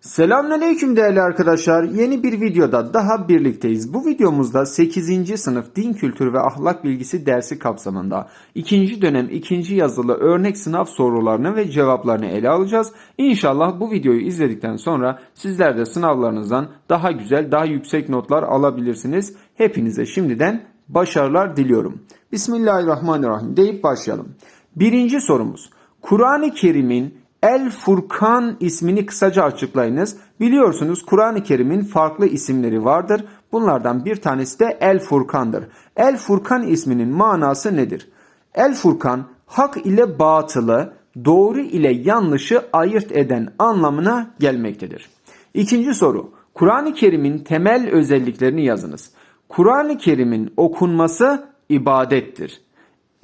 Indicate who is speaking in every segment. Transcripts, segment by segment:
Speaker 1: Selamünaleyküm değerli arkadaşlar. Yeni bir videoda daha birlikteyiz. Bu videomuzda 8. sınıf din kültürü ve ahlak bilgisi dersi kapsamında 2. dönem 2. yazılı örnek sınav sorularını ve cevaplarını ele alacağız. İnşallah bu videoyu izledikten sonra sizler de sınavlarınızdan daha güzel, daha yüksek notlar alabilirsiniz. Hepinize şimdiden başarılar diliyorum. Bismillahirrahmanirrahim deyip başlayalım. Birinci sorumuz. Kur'an-ı Kerim'in El Furkan ismini kısaca açıklayınız. Biliyorsunuz Kur'an-ı Kerim'in farklı isimleri vardır. Bunlardan bir tanesi de El Furkan'dır. El Furkan isminin manası nedir? El Furkan hak ile batılı, doğru ile yanlışı ayırt eden anlamına gelmektedir. İkinci soru. Kur'an-ı Kerim'in temel özelliklerini yazınız. Kur'an-ı Kerim'in okunması ibadettir.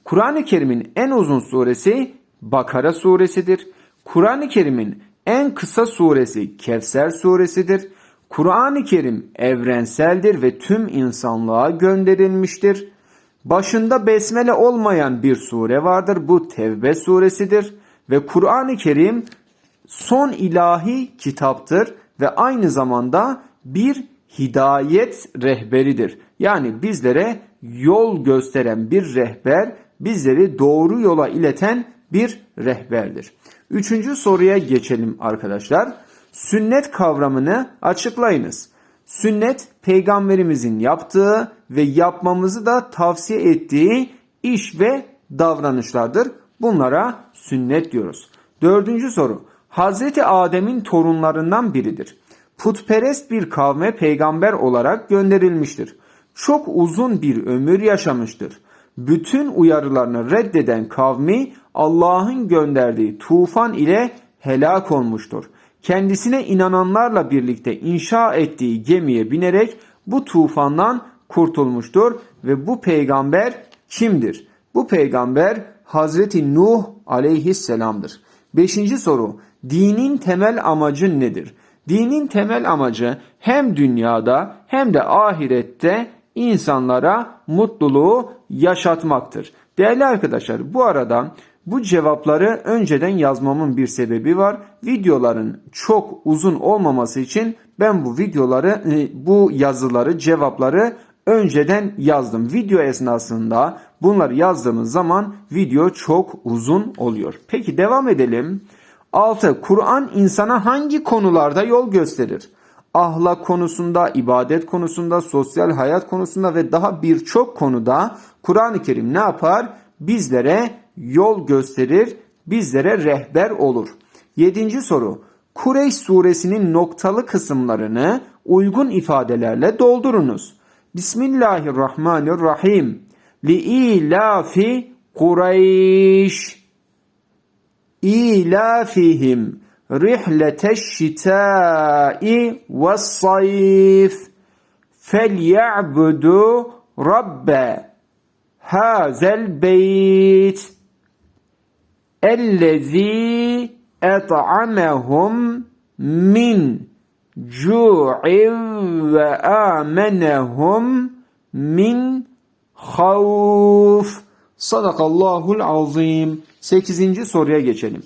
Speaker 1: Kur'an-ı Kerim'in en uzun suresi Bakara suresidir. Kur'an-ı Kerim'in en kısa suresi Kevser suresidir. Kur'an-ı Kerim evrenseldir ve tüm insanlığa gönderilmiştir. Başında besmele olmayan bir sure vardır. Bu Tevbe suresidir. Ve Kur'an-ı Kerim son ilahi kitaptır ve aynı zamanda bir hidayet rehberidir. Yani bizlere yol gösteren bir rehber, bizleri doğru yola ileten bir rehberdir. Üçüncü soruya geçelim arkadaşlar. Sünnet kavramını açıklayınız. Sünnet peygamberimizin yaptığı ve yapmamızı da tavsiye ettiği iş ve davranışlardır. Bunlara sünnet diyoruz. Dördüncü soru. Hazreti Adem'in torunlarından biridir. Putperest bir kavme peygamber olarak gönderilmiştir. Çok uzun bir ömür yaşamıştır. Bütün uyarılarını reddeden kavmi Allah'ın gönderdiği tufan ile helak olmuştur. Kendisine inananlarla birlikte inşa ettiği gemiye binerek bu tufandan kurtulmuştur ve bu peygamber kimdir? Bu peygamber Hazreti Nuh aleyhisselamdır. Beşinci soru. Dinin temel amacı nedir? Dinin temel amacı hem dünyada hem de ahirette insanlara mutluluğu yaşatmaktır. Değerli arkadaşlar bu arada bu cevapları önceden yazmamın bir sebebi var. Videoların çok uzun olmaması için ben bu videoları, e, bu yazıları, cevapları önceden yazdım. Video esnasında bunları yazdığımız zaman video çok uzun oluyor. Peki devam edelim. 6. Kur'an insana hangi konularda yol gösterir? Ahlak konusunda, ibadet konusunda, sosyal hayat konusunda ve daha birçok konuda Kur'an-ı Kerim ne yapar? Bizlere yol gösterir, bizlere rehber olur. Yedinci soru. Kureyş suresinin noktalı kısımlarını uygun ifadelerle doldurunuz. Bismillahirrahmanirrahim. Li ilafi Kureyş. İlafihim rihleteş şitai ve sayf. Felyabudu rabbe hazel beyt. Ellezî et'amehum min cu'in ve amenehum min havf. Sadakallahul azim. 8. soruya geçelim.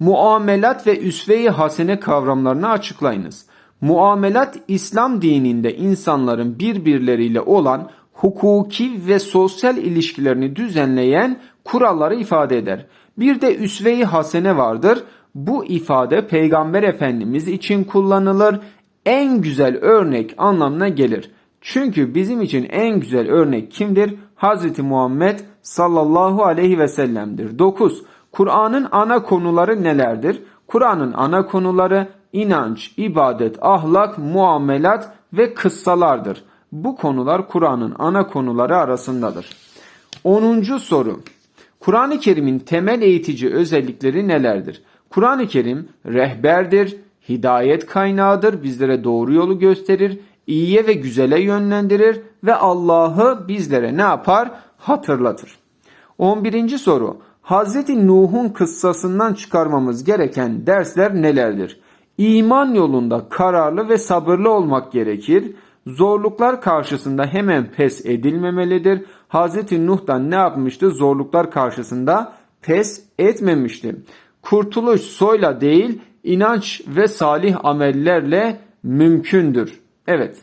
Speaker 1: Muamelat ve üsve-i hasene kavramlarını açıklayınız. Muamelat İslam dininde insanların birbirleriyle olan hukuki ve sosyal ilişkilerini düzenleyen kuralları ifade eder. Bir de üsve-i hasene vardır. Bu ifade Peygamber Efendimiz için kullanılır. En güzel örnek anlamına gelir. Çünkü bizim için en güzel örnek kimdir? Hz. Muhammed sallallahu aleyhi ve sellem'dir. 9. Kur'an'ın ana konuları nelerdir? Kur'an'ın ana konuları inanç, ibadet, ahlak, muamelat ve kıssalardır. Bu konular Kur'an'ın ana konuları arasındadır. 10. soru. Kur'an-ı Kerim'in temel eğitici özellikleri nelerdir? Kur'an-ı Kerim rehberdir, hidayet kaynağıdır, bizlere doğru yolu gösterir, iyiye ve güzele yönlendirir ve Allah'ı bizlere ne yapar? Hatırlatır. 11. soru. Hz. Nuh'un kıssasından çıkarmamız gereken dersler nelerdir? İman yolunda kararlı ve sabırlı olmak gerekir. Zorluklar karşısında hemen pes edilmemelidir. Hz. Nuh'dan ne yapmıştı? Zorluklar karşısında pes etmemişti. Kurtuluş soyla değil inanç ve salih amellerle mümkündür. Evet.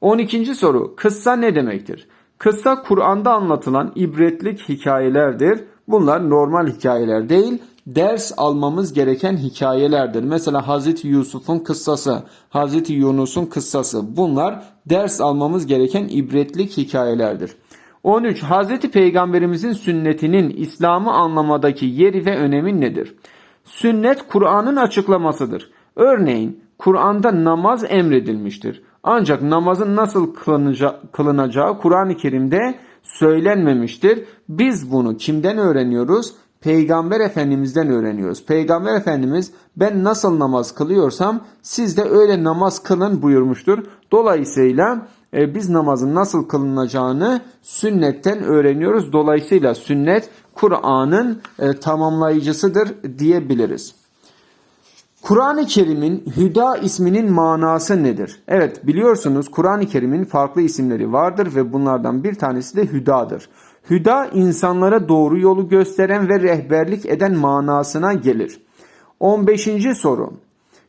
Speaker 1: 12. soru. Kıssa ne demektir? Kıssa Kur'an'da anlatılan ibretlik hikayelerdir. Bunlar normal hikayeler değil, ders almamız gereken hikayelerdir. Mesela Hazreti Yusuf'un kıssası, Hazreti Yunus'un kıssası. Bunlar ders almamız gereken ibretlik hikayelerdir. 13. Hazreti Peygamberimizin sünnetinin İslam'ı anlamadaki yeri ve önemi nedir? Sünnet Kur'an'ın açıklamasıdır. Örneğin Kur'an'da namaz emredilmiştir. Ancak namazın nasıl kılınacağı, Kur'an-ı Kerim'de söylenmemiştir. Biz bunu kimden öğreniyoruz? Peygamber Efendimiz'den öğreniyoruz. Peygamber Efendimiz ben nasıl namaz kılıyorsam siz de öyle namaz kılın buyurmuştur. Dolayısıyla e, biz namazın nasıl kılınacağını sünnetten öğreniyoruz. Dolayısıyla sünnet Kur'an'ın e, tamamlayıcısıdır diyebiliriz. Kur'an-ı Kerim'in Hüda isminin manası nedir? Evet biliyorsunuz Kur'an-ı Kerim'in farklı isimleri vardır ve bunlardan bir tanesi de Hüda'dır. Hüda insanlara doğru yolu gösteren ve rehberlik eden manasına gelir. 15. soru.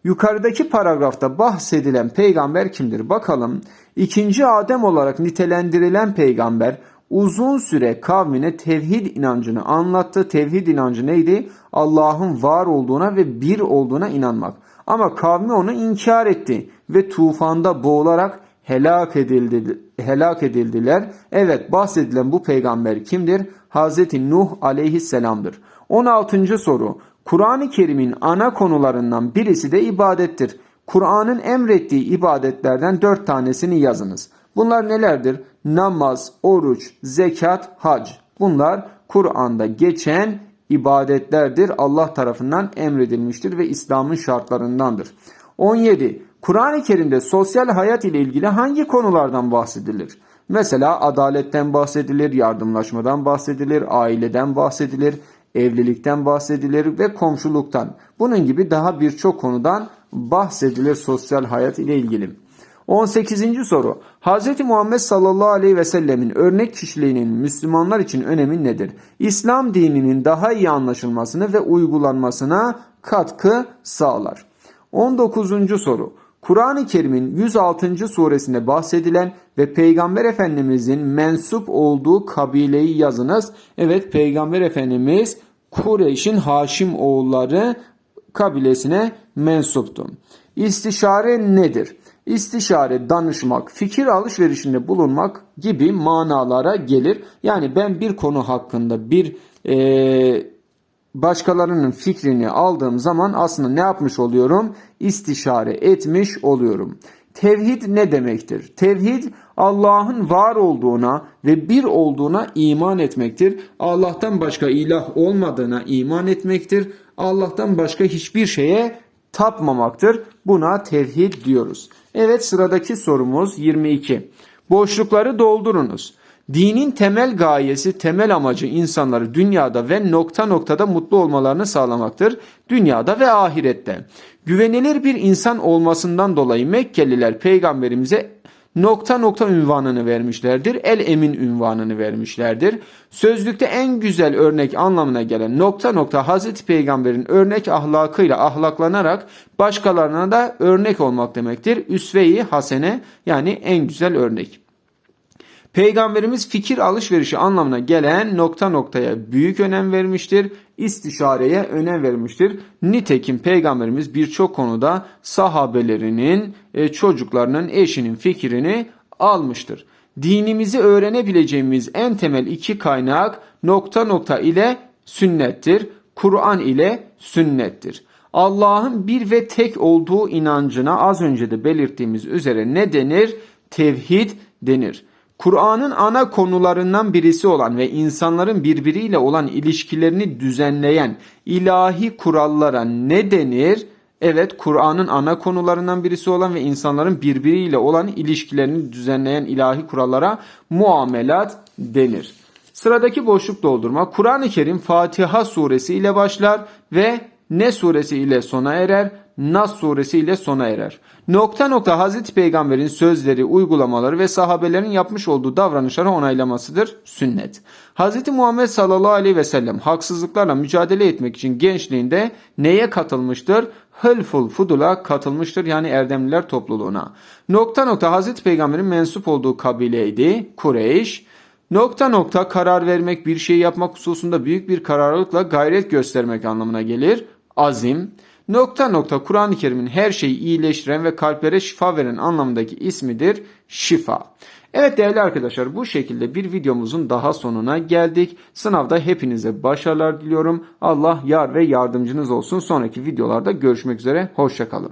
Speaker 1: Yukarıdaki paragrafta bahsedilen peygamber kimdir? Bakalım. İkinci Adem olarak nitelendirilen peygamber uzun süre kavmine tevhid inancını anlattı. Tevhid inancı neydi? Allah'ın var olduğuna ve bir olduğuna inanmak. Ama kavmi onu inkar etti ve tufanda boğularak helak edildi, helak edildiler. Evet bahsedilen bu peygamber kimdir? Hazreti Nuh aleyhisselamdır. 16. soru. Kur'an-ı Kerim'in ana konularından birisi de ibadettir. Kur'an'ın emrettiği ibadetlerden dört tanesini yazınız. Bunlar nelerdir? Namaz, oruç, zekat, hac. Bunlar Kur'an'da geçen ibadetlerdir. Allah tarafından emredilmiştir ve İslam'ın şartlarındandır. 17. Kur'an-ı Kerim'de sosyal hayat ile ilgili hangi konulardan bahsedilir? Mesela adaletten bahsedilir, yardımlaşmadan bahsedilir, aileden bahsedilir, evlilikten bahsedilir ve komşuluktan. Bunun gibi daha birçok konudan bahsedilir sosyal hayat ile ilgili. 18. soru. Hz. Muhammed sallallahu aleyhi ve sellemin örnek kişiliğinin Müslümanlar için önemi nedir? İslam dininin daha iyi anlaşılmasını ve uygulanmasına katkı sağlar. 19. soru. Kur'an-ı Kerim'in 106. suresinde bahsedilen ve Peygamber Efendimizin mensup olduğu kabileyi yazınız. Evet Peygamber Efendimiz Kureyş'in Haşim oğulları kabilesine mensuptu. İstişare nedir? İstişare, danışmak, fikir alışverişinde bulunmak gibi manalara gelir. Yani ben bir konu hakkında bir e, başkalarının fikrini aldığım zaman aslında ne yapmış oluyorum? İstişare etmiş oluyorum. Tevhid ne demektir? Tevhid Allah'ın var olduğuna ve bir olduğuna iman etmektir. Allah'tan başka ilah olmadığına iman etmektir. Allah'tan başka hiçbir şeye tapmamaktır. Buna tevhid diyoruz. Evet sıradaki sorumuz 22. Boşlukları doldurunuz. Dinin temel gayesi, temel amacı insanları dünyada ve nokta noktada mutlu olmalarını sağlamaktır. Dünyada ve ahirette. Güvenilir bir insan olmasından dolayı Mekkeliler peygamberimize nokta nokta ünvanını vermişlerdir. El emin ünvanını vermişlerdir. Sözlükte en güzel örnek anlamına gelen nokta nokta Hazreti Peygamber'in örnek ahlakıyla ahlaklanarak başkalarına da örnek olmak demektir. Üsve-i hasene yani en güzel örnek. Peygamberimiz fikir alışverişi anlamına gelen nokta noktaya büyük önem vermiştir. İstişareye önem vermiştir. Nitekim peygamberimiz birçok konuda sahabelerinin, e, çocuklarının, eşinin fikrini almıştır. Dinimizi öğrenebileceğimiz en temel iki kaynak nokta nokta ile sünnettir. Kur'an ile sünnettir. Allah'ın bir ve tek olduğu inancına az önce de belirttiğimiz üzere ne denir? Tevhid denir. Kur'an'ın ana konularından birisi olan ve insanların birbiriyle olan ilişkilerini düzenleyen ilahi kurallara ne denir? Evet Kur'an'ın ana konularından birisi olan ve insanların birbiriyle olan ilişkilerini düzenleyen ilahi kurallara muamelat denir. Sıradaki boşluk doldurma Kur'an-ı Kerim Fatiha suresi ile başlar ve ne suresi ile sona erer? Nas suresi ile sona erer. Nokta nokta Hazreti Peygamber'in sözleri, uygulamaları ve sahabelerin yapmış olduğu davranışları onaylamasıdır sünnet. Hazreti Muhammed sallallahu aleyhi ve sellem haksızlıklarla mücadele etmek için gençliğinde neye katılmıştır? Hılful Fudul'a katılmıştır yani Erdemliler topluluğuna. Nokta nokta Hazreti Peygamber'in mensup olduğu kabileydi Kureyş. Nokta nokta karar vermek bir şey yapmak hususunda büyük bir kararlılıkla gayret göstermek anlamına gelir. Azim. Nokta nokta Kur'an-ı Kerim'in her şeyi iyileştiren ve kalplere şifa veren anlamındaki ismidir şifa. Evet değerli arkadaşlar bu şekilde bir videomuzun daha sonuna geldik. Sınavda hepinize başarılar diliyorum. Allah yar ve yardımcınız olsun. Sonraki videolarda görüşmek üzere. Hoşçakalın.